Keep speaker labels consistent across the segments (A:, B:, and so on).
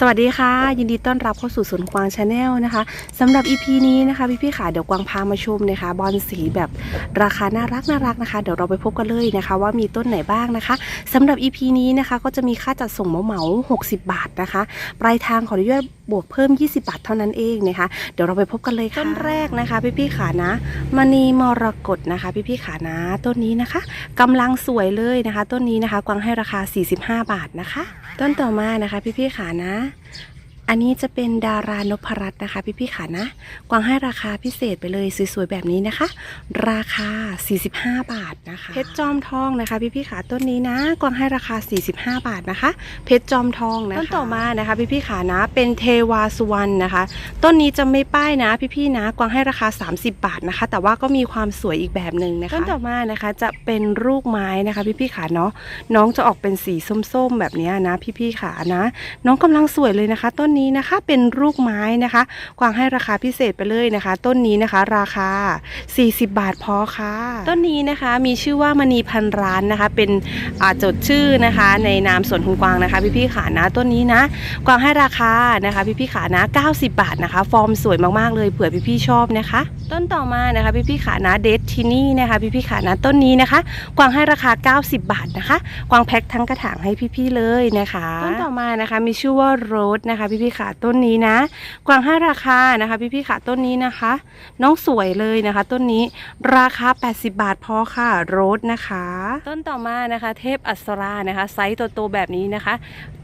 A: สวัสดีค่ะ ยินดีต้อนรับเข้าสู่สวนกวางชาแนลนะคะสำหรับ EP นี้นะคะพี่ๆค่ะเดี๋ยวกวางพามาชมนะคะบอลสีแบบราคาน่ารักน่ารักนะคะ เดี๋ยวเราไปพบกันเลยนะคะ ว่ามีต้นไหนบ้างนะคะสำหรับ EP นี้นะคะก็จะมีค่าจัดส่งเหมาๆ60 บาทนะคะ ปลายทางขออนุญาตบวกเพิ่ม 20 บาทเท่านั้นเองนะคะ เดี๋ยวเราไปพบกันเลยค่ะต้นแรกนะคะ พี่ๆขานะมณีมรกตนะคะ พี่ๆขานะต้นนี้นะคะกำลังสวยเลยนะคะ ต้นนี้นะคะ กวางให้ราคา 45 บาทนะคะ ต้นต่อมานะคะ พี่ๆขานะ อันนี้จะเป็นดารานพรัตน์นะคะพี่ๆขานะ กวางให้ราคาพิเศษไปเลยสวยๆแบบนี้นะคะ ราคา 45 บาทนะคะเพชรจอมทองนะคะพี่ๆขาต้นนี้นะ กวางให้ราคา 45 บาทนะคะ เพชรจอมทองนะคะต้นต่อมานะคะพี่ๆขานะ เป็นเทวาสุวรรณนะคะ ต้นนี้จะไม่ป้ายนะพี่ๆนะ กวางให้ราคา 30 บาทนะคะ แต่ว่าก็มีความสวยอีกแบบหนึ่งนะคะต้นต่อมานะคะจะเป็นลูกไม้นะคะพี่ๆขาเนาะน้องจะออกเป็นสีส้มๆแบบเนี้ยนะพี่ๆขานะ น้องกำลังสวยเลยนะคะ ต้นนี้นะคะ เป็นลูกไม้นะคะกวางให้ราคาพิเศษไปเลยนะคะ ต้นนี้นะคะ ราคา 40 บาทพอค่ะ ต้นนี้นะคะมีชื่อว่ามณีพันร้านนะคะ เป็นอ่าจดชื่อนะคะ ในนามสวนคุณกวางนะคะ พี่ๆขานะต้นนี้นะ กวางให้ราคานะคะ พี่ๆขานะ 90 บาทนะคะ ฟอร์มสวยมากๆเลยเผื่อพี่ๆชอบนะคะ ต้นต่อมานะคะพี่ๆขานะเดททินี่นะคะ พี่ๆขานะต้นนี้นะคะ กวางให้ราคา 90 บาทนะคะ กวางแพ็คทั้งกระถางให้พี่ๆเลยนะคะ ต้นต่อมานะคะมีชื่อว่าโรสนะคะพี่ๆขาต้นนี้นะ กวางให้ราคานะคะ พี่ๆขาต้นนี้นะคะ น้องสวยเลยนะคะ ต้นนี้ราคา 80 บาทพอค่ะโรสนะคะ ต้นต่อมานะคะ เทพอัศรานะคะ ไซส์โตๆแบบนี้นะคะ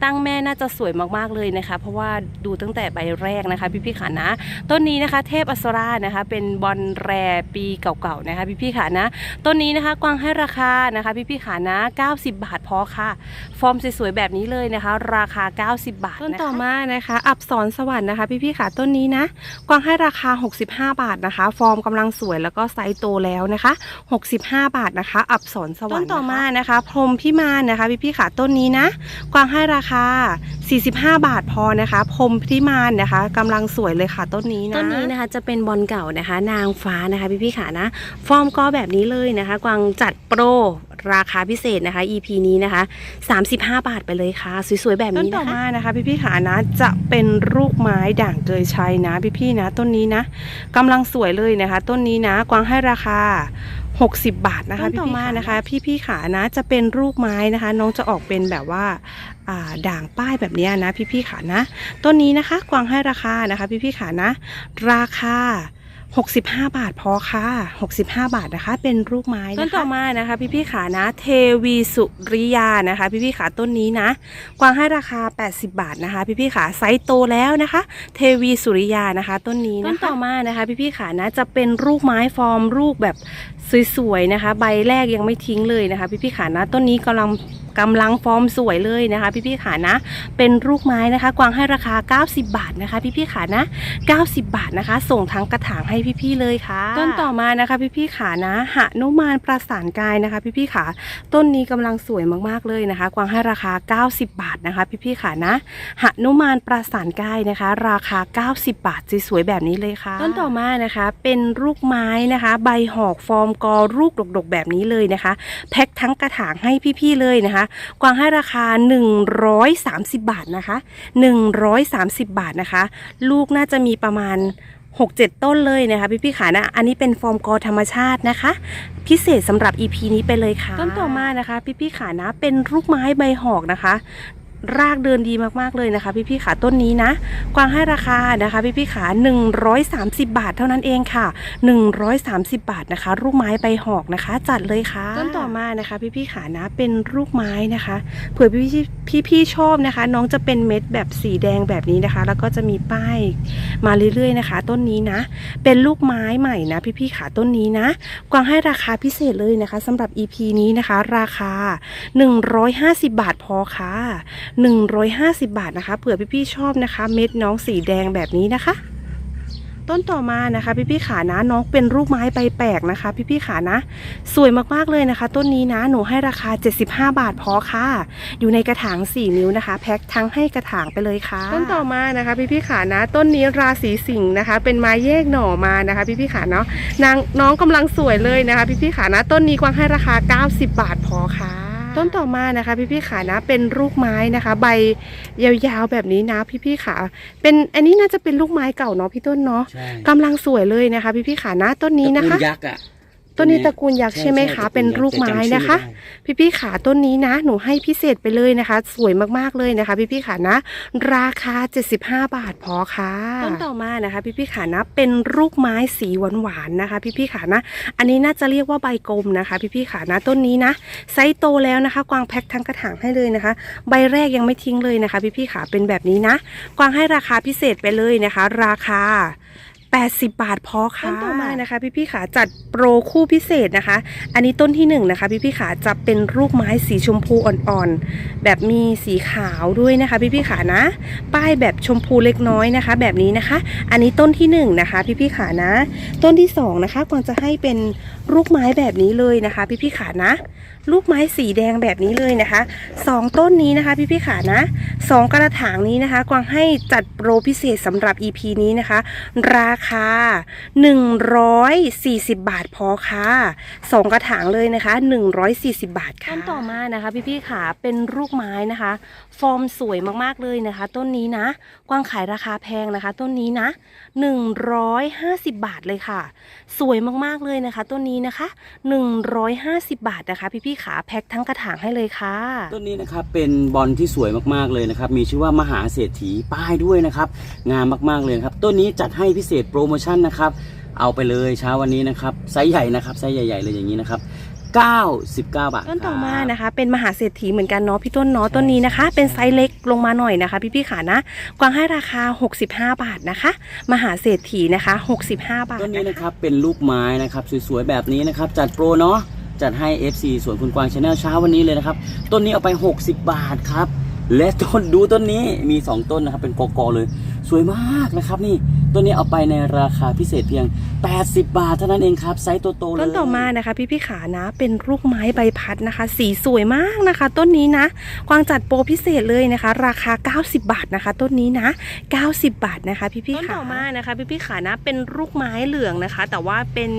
A: ตั้งแม่น่าจะสวยมากๆเลยนะคะ เพราะว่าดูตั้งแต่ใบแรกนะคะ พี่ๆขานะ ต้นนี้นะคะ เทพอัศรานะคะ เป็นบอลแรปีเก่าๆนะคะ พี่ๆขานะ ต้นนี้นะคะ กวางให้ราคานะคะ พี่ๆขานะ 90 บาทพอค่ะ ฟอร์มสวยๆแบบนี้เลยนะคะ ราคา 90 บาทต้นต่อมานะคะอับสรสวรรค์นะคะพี่ๆขาต้นนี้นะกวางให้ราคา 65 บาทนะคะ ฟอร์มกำลังสวยแล้วก็ไซส์โตแล้วนะคะ 65 บาทนะคะ อับสรสวรรค์ต้นต่อมานะคะ พรหมพิมานนะคะพี่ๆขาต้นนี้นะ กวางให้ราคา 45 บาทพอนะคะ พรหมพิมานนะคะกำลังสวยเลยค่ะต้นนี้นะต้นนี้นะคะจะเป็นบอลเก่านะคะ นางฟ้านะคะพี่ๆขานะ ฟอร์มก็แบบนี้เลยนะคะ กวางจัดโปร ราคาพิเศษนะคะ EP นี้นะคะ 35 บาทไปเลยค่ะ สวยๆ แบบนี้นะคะต้นต่อมานะคะ พี่ๆขานะจะเป็นลูกไม้ด่างเกยชัยนะพี่ๆนะ ต้นนี้นะกำลังสวยเลยนะคะ ต้นนี้นะ กวางให้ราคา60 บาทนะคะพี่ต่อมานะคะ พี่ๆขานะจะเป็นลูกไม้นะคะ น้องจะออกเป็นแบบว่าอ่าด่างป้ายแบบเนี้ยนะ พี่ๆขานะต้นนี้นะคะ กวางให้ราคานะคะ พี่ๆขานะ ราคา 65 บาทพอค่ะ 65 บาทนะคะ เป็นรูปไม้นะคะต้นต่อมานะคะ พี่ๆขานะ เทวีสุริยานะคะ พี่ๆขาต้นนี้นะ กวางให้ราคา 80 บาทนะคะ พี่ๆขาไซส์โตแล้วนะคะ เทวีสุริยานะคะ ต้นนี้นะคะต้นต่อมานะคะ พี่ๆขานะจะเป็นรูปไม้ฟอร์มรูปแบบสวยๆนะคะ ใบแรกยังไม่ทิ้งเลยนะคะ พี่ๆขานะต้นนี้กำลังกำลังฟอร์มสวยเลยนะคะ พี่ๆขานะ เป็นลูกไม้นะคะ กวางให้ราคา 90 บาทนะคะ พี่ๆขานะ 90 บาทนะคะ ส่งทั้งกระถางให้พี่ๆเลยค่ะ ต้นต่อมานะคะพี่ๆขานะหนุมานประสานกายนะคะ พี่ๆขาต้นนี้กำลังสวยมากๆเลยนะคะ กวางให้ราคา 90 บาทนะคะ พี่ๆขานะหนุมานประสานกายนะคะ ราคา 90 บาทสวยๆแบบนี้เลยค่ะ ต้นต่อมานะคะเป็นลูกไม้นะคะ ใบหอกฟอร์มกอลูกดกๆแบบนี้เลยนะคะ แพ็คทั้งกระถางให้พี่ๆเลยนะคะ กวางให้ราคา 130 บาทนะคะ 130 บาทนะคะ ลูกน่าจะมีประมาณ 6-7 ต้นเลยนะคะพี่พี่ขานะ อันนี้เป็นฟอร์มกอธรรมชาตินะคะ พิเศษสำหรับ EP นี้ไปเลยค่ะ ต้นต่อมานะคะ พี่พี่ขานะ เป็นลูกไม้ใบหอกนะคะ รากเดินดีมากๆเลยนะคะพี่พี่ๆขาต้นนี้นะ กวางให้ราคานะคะพี่พี่ๆขา 130 บาทเท่านั้นเองค่ะ 130 บาทนะคะ ลูกไม้ใบหอกนะคะ จัดเลยค่ะต้นต่อมานะคะ พี่พี่ๆขานะเป็นลูกไม้นะคะเผื่อพี่พี่พี่ๆชอบนะคะ น้องจะเป็นเม็ดแบบสีแดงแบบนี้นะคะ แล้วก็จะมีป้ายมาเรื่อยๆนะคะ ต้นนี้นะ เป็นลูกไม้ใหม่นะ พี่พี่ๆขาต้นนี้นะ กวางให้ราคาพิเศษเลยนะคะสำหรับ EP นี้นะคะ ราคา 150 บาทพอค่ะ150 บาทนะคะ เผื่อพี่ๆชอบนะคะ เม็ดน้องสีแดงแบบนี้นะคะ ต้นต่อมานะคะ พี่ๆขานะน้องเป็นรูปไม้ใบแปลกนะคะ พี่ๆขานะ สวยมากๆเลยนะคะ ต้นนี้นะหนูให้ราคา 75 บาทพอค่ะ อยู่ในกระถาง 4 นิ้วนะคะ แพ็คทั้งให้กระถางไปเลยค่ะ ต้นต่อมานะคะ พี่ๆขานะ ต้นนี้ราศีสิงห์นะคะ เป็นไม้แยกหน่อมานะคะ พี่ๆขาเนาะนางน้องกำลังสวยเลยนะคะ พี่ๆขานะ ต้นนี้กวางให้ราคา 90 บาทพอค่ะ ต้นต่อมานะคะ พี่ๆขานะเป็นลูกไม้นะคะ ใบยาวๆแบบนี้นะ พี่ๆขาเป็นอันนี้น่าจะเป็นลูกไม้เก่าเนาะพี่ต้นเนาะ
B: ใช่
A: กำลังสวยเลยนะคะ พี่ๆขานะต้นนี้นะคะ
B: ตระกูลยักษ์อะ
A: ต้นนี้ตระกูลยักษ์ใช่ไหมคะ เป็นลูกไม้นะคะ พี่พี่ๆขาต้นนี้นะ หนูให้พิเศษไปเลยนะคะ สวยมากๆเลยนะคะ พี่พี่ๆขานะ ราคา 75 บาทพอค่ะ ต้นต่อมานะคะ พี่พี่ๆขานะ เป็นลูกไม้สีหวานๆนะคะ พี่พี่ๆขานะ อันนี้น่าจะเรียกว่าใบกลมนะคะ พี่พี่ๆขานะต้นนี้นะไซส์โตแล้วนะคะ กวางแพ็คทั้งกระถางให้เลยนะคะ ใบแรกยังไม่ทิ้งเลยนะคะ พี่พี่ๆขาเป็นแบบนี้นะ กวางให้ราคาพิเศษไปเลยนะคะ ราคา 80 บาทพอค่ะต้นต่อมานะคะ พี่พี่ขาจัดโปรคู่พิเศษนะคะ อันนี้ต้นที่หนึ่งนะคะพี่พี่ขาจะเป็นรูปไม้สีชมพูอ่อนๆ แบบมีสีขาวด้วยนะคะพี่พี่ขานะ ป้ายแบบชมพูเล็กน้อยนะคะ แบบนี้นะคะ อันนี้ต้นที่หนึ่งนะคะพี่พี่ขานะ ต้นที่สองนะคะกวางจะให้เป็นลูกไม้แบบนี้เลยนะคะ พี่พี่ขานะ ลูกไม้สีแดงแบบนี้เลยนะคะสองต้นนี้นะคะ พี่พี่ขานะสองกระถางนี้นะคะ กวางให้จัดโปรพิเศษสำหรับ EP นี้นะคะ ราคา 140 บาทพอค่ะสองกระถางเลยนะคะ 140 บาทค่ะต้นต่อมานะคะ พี่พี่ๆขาเป็นลูกไม้นะคะ ฟอร์มสวยมากๆเลยนะคะ ต้นนี้นะ กวางขายราคาแพงนะคะ ต้นนี้นะ 150 บาทเลยค่ะ สวยมากๆเลยนะคะ ต้นนี้นะคะ 150 บาทนะคะ พี่พี่ๆขาแพ็คทั้งกระถางให้เลยค่ะ
B: ต้นนี้นะครับเป็นบอลที่สวยมากๆเลยนะครับ มีชื่อว่ามหาเศรษฐีป้ายด้วยนะครับ งามมากๆเลยนะครับ ต้นนี้จัดให้พิเศษโปรโมชั่นนะครับ เอาไปเลยเช้าวันนี้นะครับ ไซส์ใหญ่นะครับไซส์ใหญ่ ๆ เลยอย่างนี้นะครับ99 บาท
A: ต้นต่อมา
B: ครับ
A: นะคะ เป็นมหาเศรษฐีเหมือนกันเนาะพี่ต้นเนาะต้นนี้นะคะ เป็นไซส์เล็กลงมาหน่อยนะคะ พี่พี่ๆขานะ กวางให้ราคา 65 บาทนะคะ มหาเศรษฐีนะคะ 65 บาท
B: ต้นนี้
A: นะคะ
B: นะครับเป็นลูกไม้นะครับสวยๆแบบนี้นะครับ จัดโปรเนาะจัดให้ FC ส่วนคุณกวางชาแนลเช้าวันนี้เลยนะครับ ต้นนี้เอาไป 60 บาทครับและต้นดูต้นนี้มี 2 ต้นนะครับ เป็นกอกอเลย สวยมากนะครับนี่ ตัวนี้เอาไปในราคาพิเศษเพียง 80 บาทเท่านั้นเองครับไซส์โตๆเลย
A: ต้นต่อมานะคะ พี่พี่ๆขานะ เป็นลูกไม้ใบพัดนะคะ สีสวยมากนะคะ ต้นนี้นะกวางจัดโปรพิเศษเลยนะคะ ราคา 90 บาทนะคะ ต้นนี้นะ 90 บาทนะคะ พี่พี่ต้นต่อมานะคะ พี่พี่ๆขานะเป็นลูกไม้เหลืองนะคะ แต่ว่าเป็น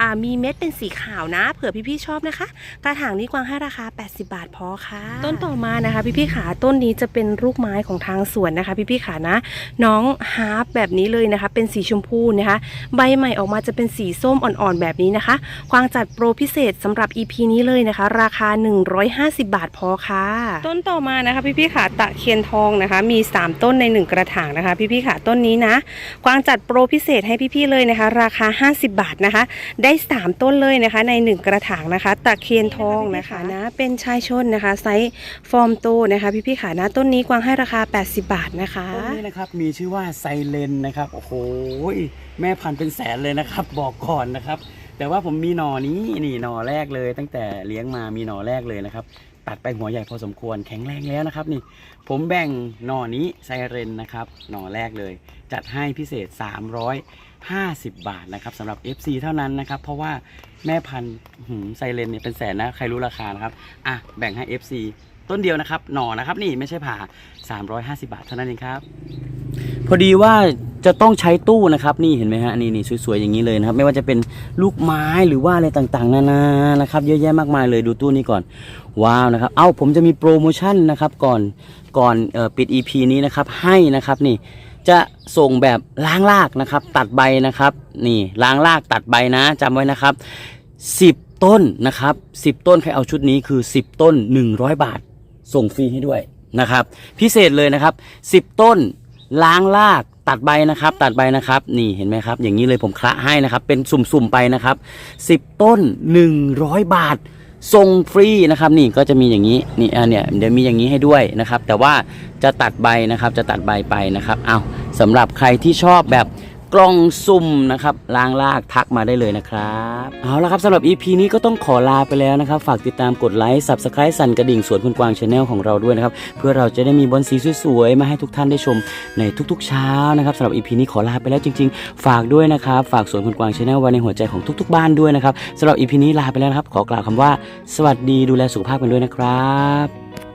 A: อ่ามีเม็ดเป็นสีขาวนะ เผื่อพี่พี่ๆชอบนะคะ กระถางนี้กวางให้ราคา 80 บาทพอค่ะ ต้นต่อมานะคะ พี่พี่ๆขาต้นนี้จะเป็นลูกไม้ของทางสวนนะคะ พี่พี่ๆขานะ น้องฮาร์ปแบบนี้เลยนะคะ เป็นสีชมพูนะคะ ใบใหม่ออกมาจะเป็นสีส้มอ่อนๆแบบนี้นะคะกวางจัดโปรพิเศษสำหรับ EP นี้เลยนะคะ ราคา 150 บาทพอค่ะ ต้นต่อมานะคะพี่ๆขาตะเคียนทองนะคะ มี 3 ต้นใน 1 กระถางนะคะ พี่ๆขาต้นนี้นะกวางจัดโปรพิเศษให้พี่ๆเลยนะคะ ราคา 50 บาทนะคะ ได้ 3 ต้นเลยนะคะ ใน 1 กระถางนะคะ ตะเคียนทองนะคะนะเป็นชายชนนะคะไซส์ฟอร์มโตนะคะ พี่ๆขานะต้นนี้กวางให้ราคา 80 บาทนะคะ
B: ต้นนี้นะครับมีชื่อว่าไซเลนนะครับโอ้โหแม่พันธุ์เป็นแสนเลยนะะครับ บอกก่อนนะครับ แต่ว่าผมมีหน่อนี้นี่หน่อแรกเลย ตั้งแต่เลี้ยงมามีหน่อแรกเลยนะครับ ตัดไปหัวใหญ่พอสมควรแข็งแรงแล้วนะครับ นี่ ผมแบ่งหน่อนี้ไซเรนนะครับ หน่อแรกเลย จัดให้พิเศษ 350 บาทนะครับสำหรับ FC เท่านั้นนะครับ เพราะว่าแม่พันธุ์หืมไซเรนเนี่ยเป็นแสนนะใครรู้ราคานะครับอะแบ่งให้ FC ต้นเดียวนะครับ หน่อนะครับ นี่ไม่ใช่ผ่า 350 บาทเท่านั้นเองครับ พอดีว่า จะต้องใช้ตู้นะครับนี่เห็นไหมฮะนี่นี่สวยๆอย่างนี้เลยนะครับ ไม่ว่าจะเป็นลูกไม้หรือว่าอะไรต่างๆนานานะครับเยอะแยะมากมายเลยดูตู้นี้ก่อนว้าวนะครับ เอ้าผมจะมีโปรโมชั่นนะครับก่อนก่อนออปิด EP นี้นะครับให้นะครับนี่จะส่งแบบล้างรากนะครับ ตัดใบนะครับ นี่ล้างรากตัดใบนะจำไว้นะครับ 10 ต้นนะครับ 10 ต้นใครเอาชุดนี้คือ 10 ต้น 100 บาท ส่งฟรีให้ด้วยนะครับ พิเศษเลยนะครับ 10 ต้นล้างราก ตัดใบนะครับตัดใบนะครับ นี่เห็นไหมครับ อย่างนี้เลยผมคละให้นะครับ เป็นสุ่มๆไปนะครับ 10 ต้น 100 บาทส่งฟรีนะครับนี่ก็จะมีอย่างนี้นี่อันเนี้ยเดี๋ยวมีอย่างนี้ให้ด้วยนะครับ แต่ว่าจะตัดใบนะครับจะตัดใบไปนะครับเอาสำหรับใครที่ชอบแบบ กล่องสุ่มนะครับล้างรากทักมาได้เลยนะครับเอาละครับสำหรับ EP นี้ก็ต้องขอลาไปแล้วนะครับ ฝากติดตามกดไลค์ Subscribe สั่นกระดิ่งสวนคุณกวางชาแนลของเราด้วยนะครับ เพื่อเราจะได้มีบอลสีสวยๆ มาให้ทุกท่านได้ชมในทุกๆ เช้านะครับสำหรับ EP นี้ขอลาไปแล้วจริง ๆ ฝากด้วยนะครับ ฝากสวนคุณกวางชาแนลไว้ในหัวใจของทุก ๆ บ้านด้วยนะครับสำหรับ EP นี้ลาไปแล้วนะครับขอกล่าวคำว่า สวัสดีดูแลสุขภาพกันด้วยนะครับ